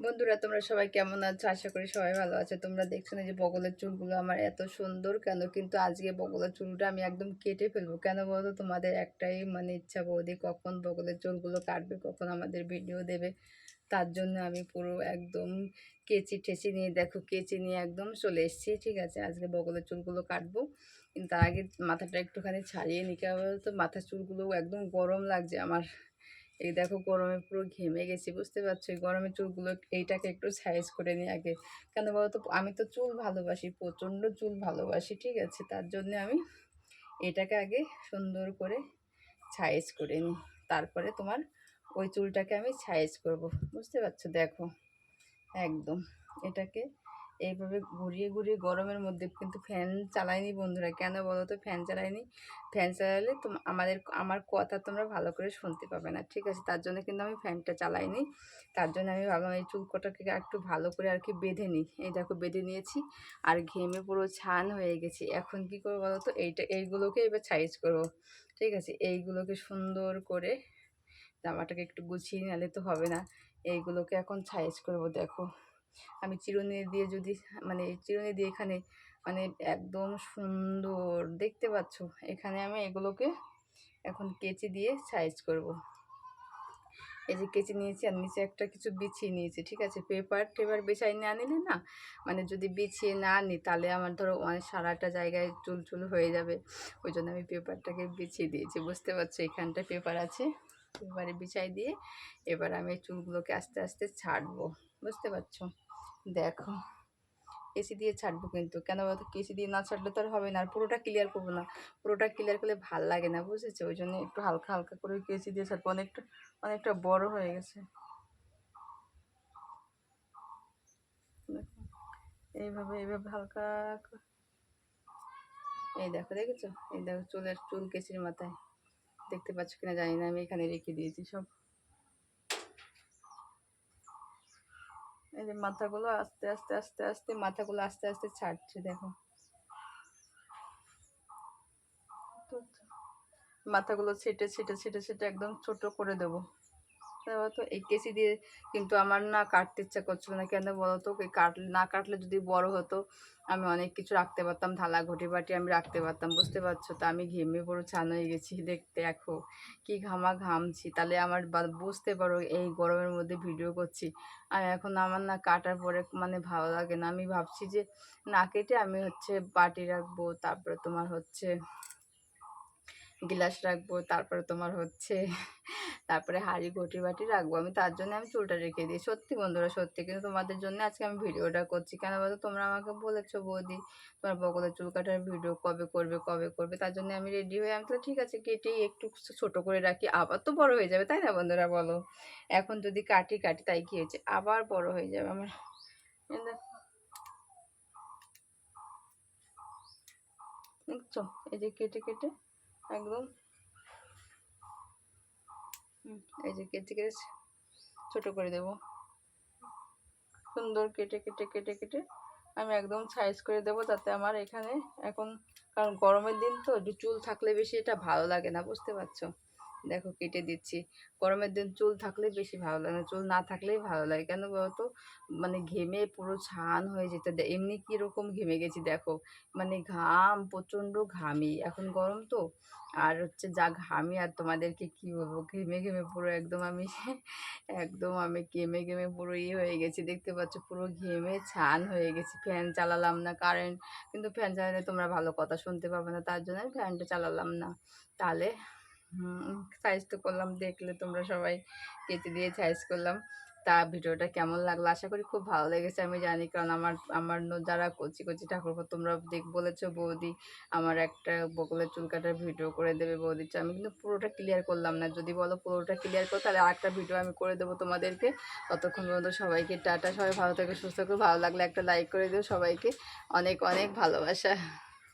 বন্ধুরা, তোমরা সবাই কেমন আছো? আশা করি সবাই ভালো আছে। তোমরা দেখছ না যে বগলের চুলগুলো আমার এত সুন্দর কেন? কিন্তু আজকে বগলের চুলটা আমি একদম কেটে ফেলব। কেন বলতো? তোমাদের একটাই মানে ইচ্ছা বৌদি, কখন বগলের চুলগুলো কাটবে, কখন আমাদের ভিডিও দেবে। তার জন্য আমি পুরো একদম কেচি ঠেচি নিয়ে, দেখো, কেচি নিয়ে একদম চলে এসেছি, ঠিক আছে? আজকে বগলের চুলগুলো কাটবো। কিন্তু তার আগে মাথাটা একটুখানি ছাড়িয়ে নিতে হবে। তো মাথার চুলগুলো একদম গরম লাগছে আমার। এই দেখো গরমে পুরো ঘেমে গেছি, বুঝতে পারছ? এই গরমের চুলগুলো এইটাকে একটু সাইজ করে নিই আগে। কেন বলতো? আমি তো চুল ভালোবাসি, প্রচণ্ড চুল ভালোবাসি, ঠিক আছে? তার জন্য আমি এটাকে আগে সুন্দর করে সাইজ করে নিই। তারপরে তোমার ওই চুলটাকে আমি সাইজ করব, বুঝতে পারছ? দেখো, একদম এটাকে এইভাবে ঘুরিয়ে ঘুরিয়ে গরমের মধ্যে কিন্তু ফ্যান চালাইনি বন্ধুরা। কেন বলো তো ফ্যান চালাইনি। ফ্যান চালালে তো আমাদের, আমার কথা তোমরা ভালো করে শুনতে পাবে না, ঠিক আছে? তার জন্য কিন্তু আমি ফ্যানটা চালাইনি। তার জন্য আমি ভাবলাম এই চুলকটাকে একটু ভালো করে আর কি বেঁধে নিই। এই দেখো, বেঁধে নিয়েছি আর ঘেমে পুরো ছান হয়ে গেছি। এখন কি করব বলো তো এইটা, এইগুলোকে এবার সাইজ করব, ঠিক আছে? এইগুলোকে সুন্দর করে জামাটাকে একটু গুছিয়ে নিলে তো হবে না। এইগুলোকে এখন সাইজ করব, দেখো। আমি চিরুনি দিয়ে যদি মানে চিরুনি দিয়ে এখানে মানে একদম সুন্দর, দেখতে পাচ্ছ? এখানে আমি এগুলোকে এখন কেচি দিয়ে সাইজ করব। এই যে কেচি নিয়েছি আর নিচে একটা কিছু বিছিয়ে নিয়েছি, ঠিক আছে? পেপার, টেপার বেছাই না নিলে না মানে যদি বিছিয়ে না নিই তাহলে আমার ধরো অনেক সারাটা জায়গায় চুল চুল হয়ে যাবে। ওই জন্য আমি পেপারটাকে বিছিয়ে দিয়েছি, বুঝতে পারছ? এখানটা পেপার আছে। পেপারে বিছাই দিয়ে এবার আমি চুলগুলোকে আস্তে আস্তে ছাড়বো। বুঝতে পারছ? দেখো কেসি দিয়ে ছাড়বো কিন্তু। কেন বলতো? কেসি দিয়ে না ছাড়লে তো আর হবে না, আর পুরোটা ক্লিয়ার করব না। পুরোটা ক্লিয়ার করলে ভালো লাগে না, বুঝেছ? ওই জন্য একটু হালকা হালকা করে কেসি দিয়ে ছাড়বো। অনেকটা অনেকটা বড় হয়ে গেছে। এইভাবে এইভাবে হালকা এই দেখো, দেখেছ? এই দেখো, চুলের চুল কেসির মাথায়। দেখতে পাচ্ছ কিনা জানি না, আমি এখানে রেখে দিয়েছি সব। এই যে মাথাগুলো আস্তে আস্তে আস্তে আস্তে, মাথাগুলো আস্তে আস্তে ছাড়ছে, দেখো। মাথাগুলো ছেটে ছেটে ছেটে ছেটে একদম ছোট করে দেবো। তো এই কেসি দিয়ে কিন্তু আমার না কাটতে ইচ্ছা করছিল না। কেন বলো তো কাটলে না কাটলে যদি বড় হতো, আমি অনেক কিছু রাখতে পারতাম, থালা ঘটি বাটি আমি রাখতে পারতাম, বুঝতে পারছ? তো আমি ঘেমে পুরো ছান হয়ে গেছি, দেখতে দেখো, কি ঘামা ঘামছি তাহলে আমার বুঝতে পারো এই গরমের মধ্যে ভিডিও করছি। আর এখন আমার না কাটার পরে মানে ভালো লাগে না। আমি ভাবছি যে না কেটে আমি হচ্ছে বাটি রাখব, তারপরে তোমার হচ্ছে গিলাস রাখব, তারপরে তোমার হচ্ছে তারপরে হাঁড়ি ঘটি বাটি রাখব। আমি তার জন্য আমি চুলটা রেখে দিই। সত্যি বন্ধুরা, সত্যি। কিন্তু তোমাদের জন্য আজকে আমি ভিডিওটা করছি। কেন বলতো তোমরা আমাকে বলেছ বৌদি, তোমার বগলের চুল কাটার ভিডিও কবে করবে কবে করবে? তার জন্য আমি রেডি হয়ে আমি তো ঠিক আছে, কেটেই একটু ছোট করে রাখি। আবার তো বড় হয়ে যাবে, তাই না বন্ধুরা বলো? এখন যদি কাটি কাটি তাই কি হয়েছে? আবার বড় হয়ে যাবে আমার। দেখছ? এই যে কেটে কেটে। একদম। এই যে কেটে কেটে ছোট করে দেব। সুন্দর কেটে কেটে কেটে কেটে আমি একদম সাইজ করে দেব তাতে আমার এখানে এখন, কারণ গরমের দিন তো চুল থাকলে বেশি এটা ভালো লাগে না, বুঝতে পারছ? দেখো কেটে দিচ্ছি। গরমের দিন চুল থাকলে বেশি ভালো লাগে না, চুল না থাকলেই ভালো লাগে। কেন বলতো? মানে ঘেমে পুরো ছান হয়ে যেতে। এমনি কীরকম ঘেমে গেছি দেখো। মানে ঘাম, প্রচণ্ড ঘামি। এখন গরম তো। আর হচ্ছে যা ঘামি, আর তোমাদেরকে কি বলব? ঘেমে ঘেমে পুরো একদম আমি একদম আমি ঘেমে ঘেমে পুরো ইয়ে হয়ে গেছি। দেখতে পাচ্ছ, পুরো ঘেমে ছান হয়ে গেছি। ফ্যান চালালাম না, কারেন্ট। কিন্তু ফ্যান চালালে তোমরা ভালো কথা শুনতে পাবে না। তার জন্য ফ্যানটা চালালাম না। তাহলে সাইজ তো করলাম, দেখলে তোমরা সবাই কেটে দিয়ে সাইজ করলাম। তা ভিডিওটা কেমন লাগল? আশা করি খুব ভালো লেগেছে, আমি জানি, কারণ আমার আমার যারা কচি কচি ঠাকুর তোমরা দেখ, বলেছ বৌদি আমার একটা বকলের চুল কাটার ভিডিও করে দেবে বৌদি আমি কিন্তু পুরোটা ক্লিয়ার করলাম না। যদি বলো পুরোটা ক্লিয়ার করো, তাহলে আরেকটা ভিডিও আমি করে দেবো তোমাদেরকে। ততক্ষণ পর্যন্ত সবাইকে টাটা, সবাই ভালো থেকে, সুস্থ করে ভালো লাগলে একটা লাইক করে দিও সবাইকে। অনেক অনেক ভালোবাসা।